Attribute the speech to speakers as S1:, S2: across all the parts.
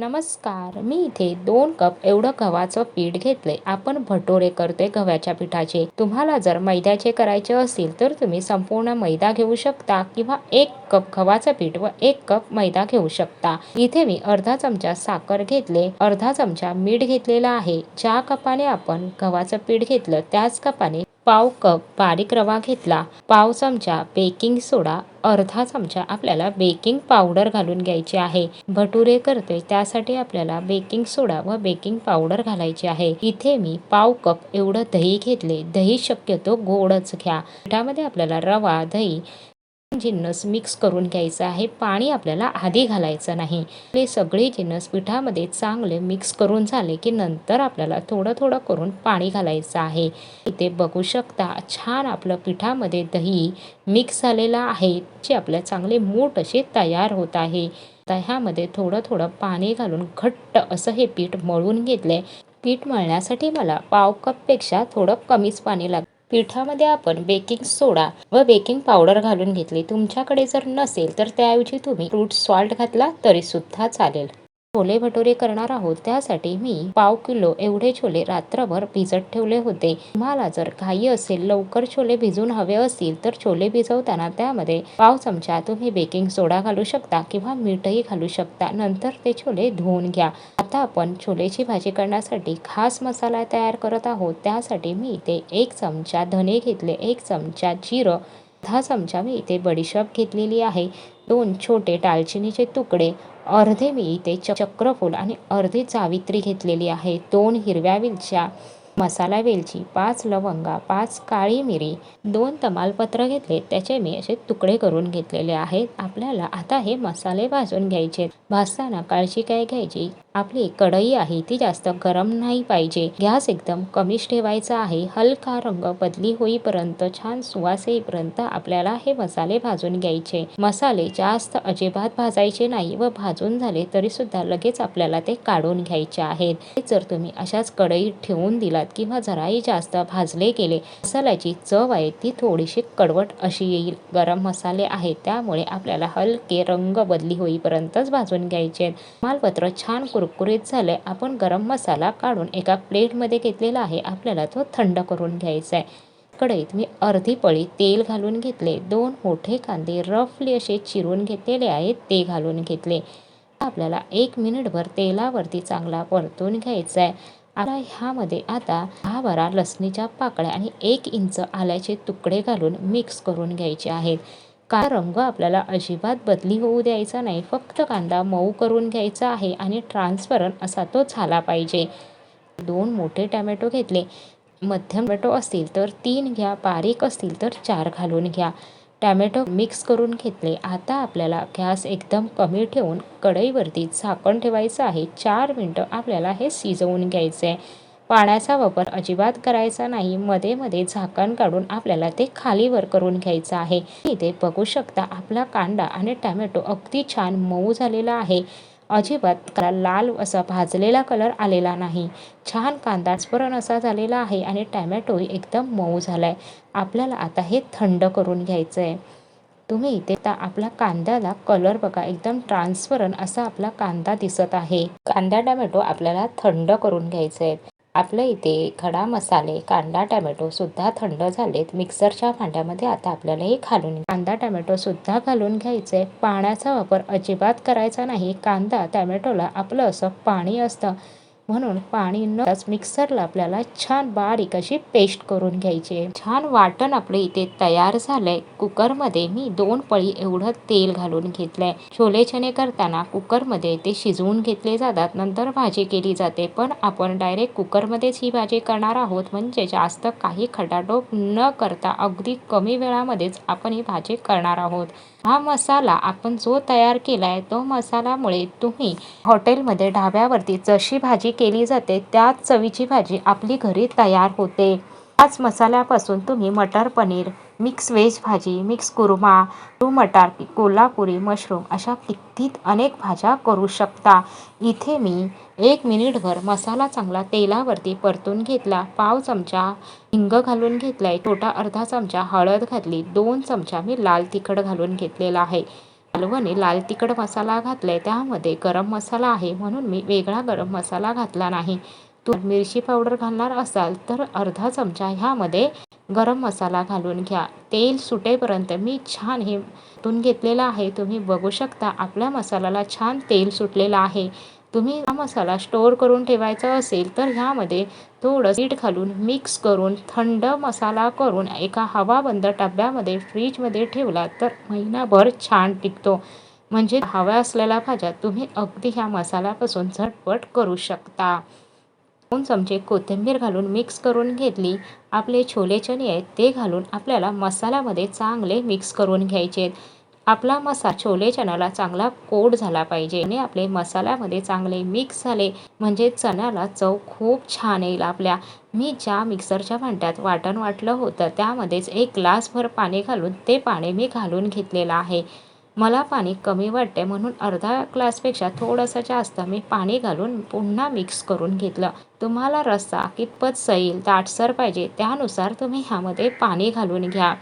S1: नमस्कार मी इथे दोन कप एवढं गव्हाचं पीठ घेतले आपण भटोरे करतोय गव्हाच्या पिठाचे. तुम्हाला जर मैद्याचे करायचे असतील तर तुम्ही संपूर्ण मैदा घेऊ शकता किंवा एक कप गव्हाचं पीठ व एक कप मैदा घेऊ शकता. इथे मी अर्धा चमचा साखर घेतले. अर्धा चमचा मीठ घेतलेला आहे. ज्या कपाने आपण गव्हाचं पीठ घेतलं त्याच कपाने पाव कप बारीक रवा घेतला पाव चमचा बेकिंग सोडा अर्धा चमचा आपल्याला बेकिंग पावडर घालून घ्यायची आहे. भटुरे करते त्यासाठी आपल्याला बेकिंग सोडा व बेकिंग पावडर घालायची आहे. इथे मी पाव कप एवढं दही घेतले दही शक्यतो गोडच घ्या. पिठामध्ये आपल्याला रवा दही जिन्नस मिक्स करून घ्यायचं आहे पाणी आपल्याला आधी घालायचं नाही. हे सगळे जिन्नस पिठामध्ये चांगले मिक्स करून झाले की नंतर आपल्याला थोडं थोडं करून पाणी घालायचं आहे. इथे बघू शकता छान आपलं पिठामध्ये दही मिक्स झालेलं आहे जे आपल्या चांगले मूठ असे तयार होत आहे. आता ह्यामध्ये थोडं थोडं पाणी घालून घट्ट असं हे पीठ मळून घेतलंय. पीठ मळण्यासाठी मला पाव कपपेक्षा थोडं कमीच पाणी लागतं पिठामध्ये आपण बेकिंग सोडा व बेकिंग पावडर घालून घेतली. तुमच्याकडे जर नसेल तर त्याऐवजी तुम्ही फ्रूट सॉल्ट घातला तरी सुद्धा चालेल. छोले भटुरे करणार आहोत. त्यासाठी मी पाव किलो एवढे छोले रात्रभर भिजत ठेवले होते. तुम्हाला जर घाई असेल लवकर छोले भिजून हवे असतील तर छोले भिजवताना त्यामध्ये पाव चमचा तुम्ही बेकिंग सोडा घालू शकता किंवा मीठही घालू शकता. नंतर ते छोले धुवून घ्या. आता आपण छोलेची भाजी करण्यासाठी खास मसाला तयार करत आहोत. त्यासाठी मी इथे एक चमचा धने घेतले. एक चमचा जिरं. दहा चमचा मी इथे बडीशॉप घेतलेली आहे. दोन छोटे दालचिनीचे तुकडे अर्धे मी चक्रफूल आणि अर्धी जावित्री घेतलेली आहे. दोन हिरव्या वेलच्या मसाला वेलची पाच लवंगा पाच काळी मिरी दोन तमालपत्र घेतले. त्याचे मी असे तुकडे करून घेतलेले आहेत. आपल्याला आता हे मसाले भाजून घ्यायचे भाजताना काळजी काय घ्यायची? आपली कढई आहे ती जास्त गरम नाही पाहिजे. गॅस एकदम कमीच ठेवायचा आहे. हलका रंग बदली होईपर्यंत छान सुवास येईपर्यंत आपल्याला हे मसाले भाजून घ्यायचे. मसाले जास्त अजिबात भाजायचे नाही व भाजून झाले तरी सुद्धा लगेच आपल्याला ते काढून घ्यायचे आहेत. जर तुम्ही अशाच कढईत ठेवून दिलात किंवा जराही जास्त भाजले गेले मसाल्याची चव आहे ती थोडीशी कडवट अशी येईल. गरम मसाले आहेत त्यामुळे आपल्याला हलके रंग बदली होईपर्यंतच भाजून घ्यायचे मालपत्र छान कुरकुरीत झाले आपण गरम मसाला काढून एका प्लेटमध्ये घेतलेला आहे. आपल्याला तो थंड करून घ्यायचा आहे. कढईत मी अर्धी पळी तेल घालून घेतले. दोन मोठे कांदे रफली असे चिरून घेतलेले आहेत. ते घालून घेतले. आपल्याला एक मिनिटभर तेलावरती चांगला परतून घ्यायचा आहे. आता ह्यामध्ये आता दहा बारा लसणीच्या पाकळ्या आणि एक इंच आल्याचे तुकडे घालून मिक्स करून घ्यायचे आहेत. का रंग आपल्याला अजिबात बदली होऊ द्यायचा नाही फक्त कांदा मऊ करून घ्यायचा आहे आणि ट्रान्सपरंट असा तो झाला पाहिजे. दोन मोठे टॅमॅटो घेतले. मध्यम टॅमॅटो असतील तर तीन घ्या बारीक असतील तर चार घालून घ्या. टॅमॅटो मिक्स करून घेतले. आता आपल्याला गॅस एकदम कमी ठेवून कढईवरती झाकण ठेवायचं आहे. चार मिनटं आपल्याला हे शिजवून घ्यायचं आहे पाण्याचा वापर अजिबात करायचा नाही. मध्ये मध्ये झाकण काढून आपल्याला ते खालीवर करून घ्यायचं आहे. इथे बघू शकता आपला कांदा आणि टॅमॅटो अगदी छान मऊ झालेला आहे. अजिबात लाल असा भाजलेला कलर आलेला नाही. छान कांदा स्फरण असा झालेला आहे आणि टॅमॅटोही एकदम मऊ झाला आहे आपल्याला आता हे थंड करून घ्यायचं आहे तुम्ही इथे तर आपला कांद्याला कलर बघा. एकदम ट्रान्सपरंट असा आपला कांदा दिसत आहे. कांदा टॅमॅटो आपल्याला थंड करून घ्यायचे आहेत आपल्या इथे खडा मसाले कांदा टॅमॅटोसुद्धा थंड झालेत. मिक्सरच्या भांड्यामध्ये आता आपल्याला हे घालून कांदा टॅमॅटोसुद्धा घालून घ्यायचे. पाण्याचा वापर अजिबात करायचा नाही. कांदा टॅमॅटोला आपलं असं पाणी असतं. म्हणून पाणी न मिक्सरला आपल्याला छान बारीक अशी पेस्ट करून घ्यायची. आहे छान वाटण आपले इथे तयार झालंय. कुकरमध्ये मी दोन पळी एवढं तेल घालून घेतलंय. छोले चणे करताना कुकरमध्ये ते शिजवून घेतले जातात. नंतर भाजी केली जाते. पण आपण डायरेक्ट कुकरमध्येच ही भाजी करणार आहोत. म्हणजे जास्त काही खटाटोप न करता अगदी कमी वेळामध्येच आपण ही भाजी करणार आहोत. हा मसाला आपण जो तयार केला आहे तो मसाल्यामुळे तुम्ही हॉटेलमध्ये ढाब्यावरती जशी भाजी केली जाते त्याच चवीची भाजी आपली घरी तयार होते. त्याच मसाल्यापासून तुम्ही मटर पनीर मिक्स व्हेज भाजी mix kurma to matar Kolhapuri mushroom अशा कित्तीत अनेक भाज्या करू शकता. इथे मी एक मिनिटभर मसाला चांगला तेलावरती परतून घेतला पाव चमचा हिंग घालून घेतलाय छोटा अर्धा चमचा हळद घातली दोन चमचा मी लाल तिखट घालून घेतलेला आहे. मालवणी लाल तिखट मसाला घातलाय त्यामध्ये गरम मसाला आहे म्हणून मी वेगळा गरम मसाला घातला नाही. तू मिरची पावडर घालणार असाल तर अर्धा चमचा ह्यामध्ये गरम मसाला घालून घ्या. तेल सुटेपर्यंत मी छान हे तून घेतलेलं आहे. तुम्ही बघू शकता आपल्या मसाल्याला छान तेल सुटलेलं आहे. तुम्ही हा मसाला स्टोअर करून ठेवायचा असेल तर ह्यामध्ये थोडं मीठ घालून मिक्स करून थंड मसाला करून एका हवाबंद डब्यामध्ये फ्रीजमध्ये ठेवला तर महिनाभर छान टिकतो. म्हणजे हव्या असलेल्या भाज्या तुम्ही अगदी ह्या मसाल्यापासून झटपट करू शकता. दोन चमचे कोथिंबीर घालून मिक्स करून घेतली. आपले छोले चणे आहेत ते घालून आपल्याला मसाल्यामध्ये चांगले मिक्स करून घ्यायचे आहेत. आपला मसा छोले चण्याला चांगला कोट झाला पाहिजे. आणि आपले मसाल्यामध्ये चांगले मिक्स झाले. म्हणजे चण्याला चव खूप छान येईल आपल्या. मी ज्या मिक्सरच्या भांड्यात वाटण वाटलं होतं त्यामध्येच एक ग्लासभर पाणी घालून ते पाणी मी घालून घेतलेलं आहे. मला पाणी कमी वाटते म्हणून अर्धा ग्लासपेक्षा थोडंसं जास्त मी पाणी घालून पुन्हा मिक्स करून घेतलं. तुम्हाला रस्सा कितपत सैल दाटसर पाहिजे त्यानुसार तुम्ही ह्यामध्ये पाणी घालून घ्या.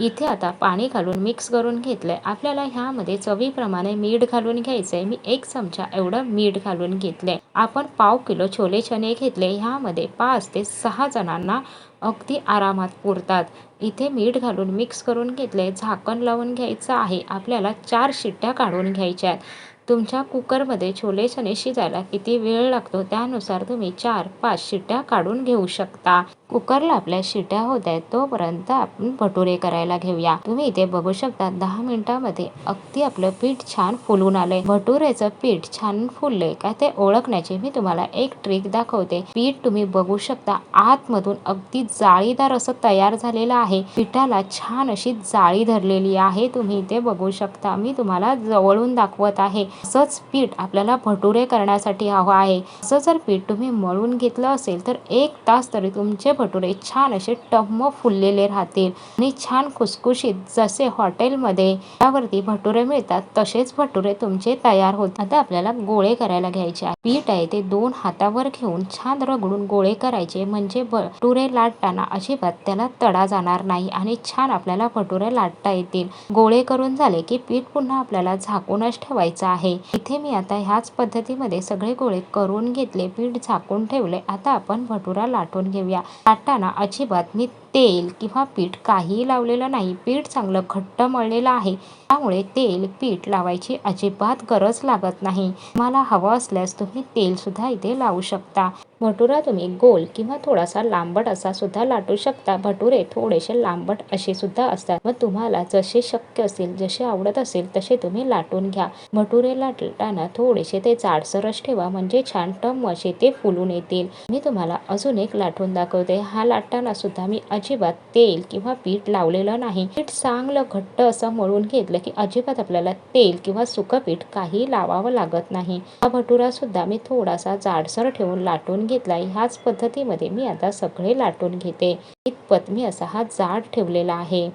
S1: इथे आता पाणी घालून मिक्स करून घेतलं आहे आपल्याला ह्यामध्ये चवीप्रमाणे मीठ घालून घ्यायचं आहे मी एक चमचा एवढं मीठ घालून घेतलं आहे आपण पाव किलो छोले चणे घेतले. ह्यामध्ये पाच ते सहा जणांना अगदी आरामात पुरतात. इथे मीठ घालून मिक्स करून घेतले झाकण लावून घ्यायचं आहे. आपल्याला चार शिट्ट्या काढून घ्यायच्या आहेत. तुमच्या कुकरमध्ये छोले चणे शिजायला किती वेळ लागतो? त्यानुसार तुम्ही चार पाच शिट्ट्या काढून घेऊ शकता. कुकरला आपल्या शिट्या होत आहेत तोपर्यंत आपण भटुरे करायला घेऊया. तुम्ही इथे बघू शकता दहा मिनिटामध्ये अगदी आपलं पीठ छान फुलून आलंय. भटुरेचं पीठ छान फुललंय का ते ओळखण्याची मी तुम्हाला एक ट्रिक दाखवते. पीठ तुम्ही बघू शकता आतमधून अगदी जाळीदार असं तयार झालेलं आहे. पिठाला छान अशी जाळी धरलेली आहे. तुम्ही इथे बघू शकता मी तुम्हाला जवळून दाखवत आहे. असंच पीठ आपल्याला भटुरे करण्यासाठी हवं आहे. असं जर पीठ तुम्ही मळून घेतलं असेल तर एक तास तरी तुमचे भटुरे छान असे टम्म फुललेले राहतील. आणि छान खुसखुशीत जसे हॉटेलमध्ये त्यावरती भटुरे मिळतात तसेच भटुरे तुमचे तयार होत आता आपल्याला गोळे करायला घ्यायचे पीठ आहे ते दोन हातावर घेऊन छान रगडून गोळे करायचे. म्हणजे भटुरे लाटताना अजिबात त्याला तडा जाणार नाही आणि छान आपल्याला भटुरे लाटता येतील. गोळे करून झाले की पीठ पुन्हा आपल्याला झाकूनच ठेवायचं आहे. इथे मी आता ह्याच पद्धतीमध्ये सगळे गोळे करून घेतले. पीठ झाकून ठेवले. आता आपण भटुरा लाटून घेऊया. लाटताना अजिबात मी तेल किंवा पीठ काहीही लावलेलं नाही. पीठ चांगलं घट्ट मळलेलं आहे. त्यामुळे तेल पीठ लावायची अजिबात गरज लागत नाही. मला हवं असल्यास तुम्ही तेलसुद्धा इथे लावू शकता. भटुरा तुम्ही गोल किंवा थोडासा लांबट असा सुद्धा लाटू शकता. भटुरे थोडेसे लांबट असे सुद्धा असतात. मग तुम्हाला जसे शक्य असेल जसे आवडत असेल तसे तुम्ही लाटून घ्या. भटुरे लाटताना थोडेसे ते जाडसरच ठेवा. म्हणजे छान टम असे ते फुलून येतील. मी तुम्हाला अजून एक लाटून दाखवते. हा लाटताना सुद्धा मी अजिबात तेल किंवा पीठ लावलेलं नाही. पीठ चांगलं घट्ट असं मळून घेतलं की अजिबात आपल्याला तेल किंवा सुकं पीठ काही लावावं लागत नाही. हा भटुरा सुद्धा मी थोडासा जाडसर ठेवून लाटून घेतला ह्याच पद्धतीमध्ये मी आता सगळे लाटून घेते. इतपत मी असा हा जाड ठेवलेला आहे.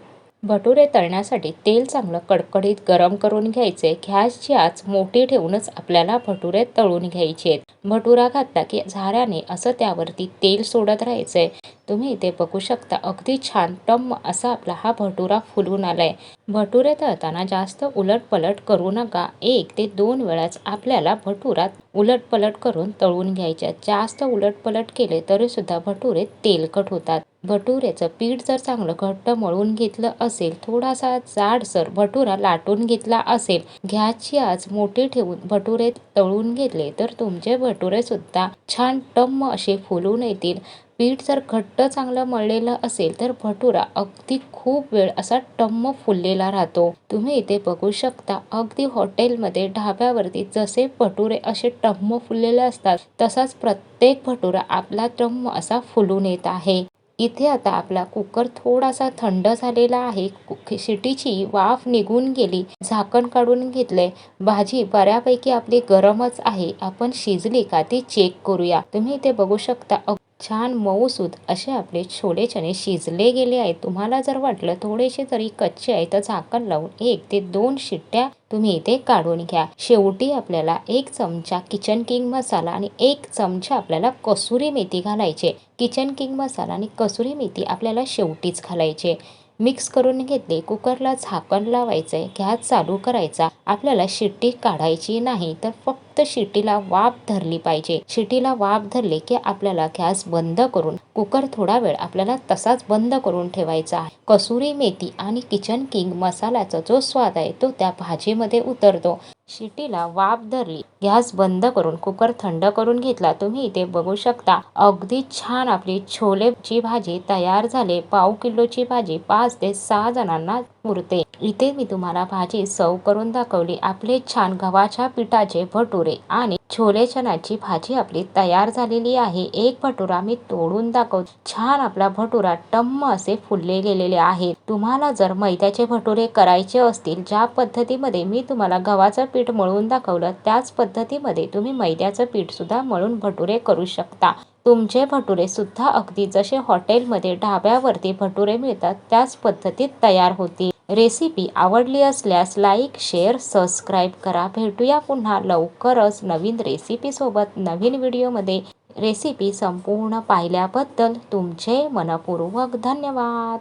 S1: भटुरे तळण्यासाठी तेल चांगलं कडकडीत गरम करून घ्यायचे. गॅसची आच मोठी ठेवूनच आपल्याला भटुरे तळून घ्यायचे आहेत भटुरा घातला की झाऱ्याने असं त्यावरती तेल सोडत राहायचंय. तुम्ही इथे बघू शकता अगदी छान टम्म असा आपला हा भटुरा फुलून आलाय. भटुरे तळताना जास्त उलटपलट करू नका. एक ते दोन वेळाच आपल्याला भटुरात उलटपलट करून तळून घ्यायच्या. जास्त उलटपलट केले तरी सुद्धा भटुरे तेलकट होतात. भटुऱ्याचं पीठ जर चांगलं घट्ट मळून घेतलं असेल थोडासा जाडसर भटुरा लाटून घेतला असेल घ्याची आज मोठी ठेवून भटुरे तळून घेतले तर तुमचे भटुरे सुद्धा छान टम्म असे फुलून येतील. पीठ जर घट्ट चांगलं मळलेलं असेल तर भटुरा अगदी खूप वेळ असा टम्म फुललेला राहतो. तुम्ही इथे बघू शकता अगदी हॉटेलमध्ये ढाब्यावरती जसे भटुरे असे टम्म फुललेले असतात तसाच प्रत्येक भटुरा आपला टम्म असा फुलून येत आहे. इथे आता आपला कुकर थोडासा थंड झालेला आहे. शिटीची वाफ निघून गेली. झाकण काढून घेतलंय. भाजी बऱ्यापैकी आपली गरमच आहे. आपण शिजली का ती चेक करूया. तुम्ही इथे बघू शकता. छान मऊसूत असे आपले छोले चणे शिजले गेले आहेत. तुम्हाला जर वाटलं थोडेसे तरी कच्चे आहे तर झाकण लावून एक ते दोन शिट्ट्या तुम्ही इथे काढून घ्या. शेवटी आपल्याला एक चमचा किचन किंग मसाला आणि एक चमचा आपल्याला कसुरी मेथी घालायचे किचन किंग मसाला आणि कसुरी मेथी आपल्याला शेवटीच घालायचे मिक्स करून घेतले. कुकरला झाकण लावायचंय. गॅस चालू करायचा. आपल्याला शिट्टी काढायची नाही तर फक्त शिट्टीला वाफ धरली पाहिजे. शिट्टीला वाफ धरले की आपल्याला गॅस बंद करून कुकर थोडा वेळ आपल्याला तसाच बंद करून ठेवायचा आहे. कसुरी मेथी आणि किचन किंग मसाल्याचा जो स्वाद आहे तो त्या भाजीमध्ये उतरतो. शिटीला वाफ धरली. गॅस बंद करून कुकर थंड करून घेतला. तुम्ही इथे बघू शकता अगदी छान आपली छोलेची भाजी तयार झाली. पाव किलोची भाजी पाच ते सहा जणांना मुरते. इथे मी तुम्हाला भाजी सव करून दाखवली. आपले छान गव्हाच्या पिठाचे भटुरे आणि छोले चण्याची भाजी आपली तयार झालेली आहे. एक भटुरा मी तोडून दाखव छान आपला भटुरा टम्म असे फुलले गेलेले आहे. तुम्हाला जर मैद्याचे भटुरे करायचे असतील ज्या पद्धतीमध्ये मी तुम्हाला गव्हाचं पीठ मळून दाखवलं त्याच पद्धतीमध्ये तुम्ही मैद्याचं पीठ सुद्धा मळून भटुरे करू शकता. तुमचे भटुरे सुद्धा अगदी जसे हॉटेलमध्ये ढाब्यावरती भटुरे मिळतात त्याच पद्धतीत तयार होतील. रेसिपी आवडली असल्यास लाईक शेअर सबस्क्राईब करा. भेटूया पुन्हा लवकरच नवीन रेसिपीसोबत नवीन व्हिडिओमध्ये. रेसिपी संपूर्ण पाहिल्याबद्दल तुमचे मनपूर्वक धन्यवाद.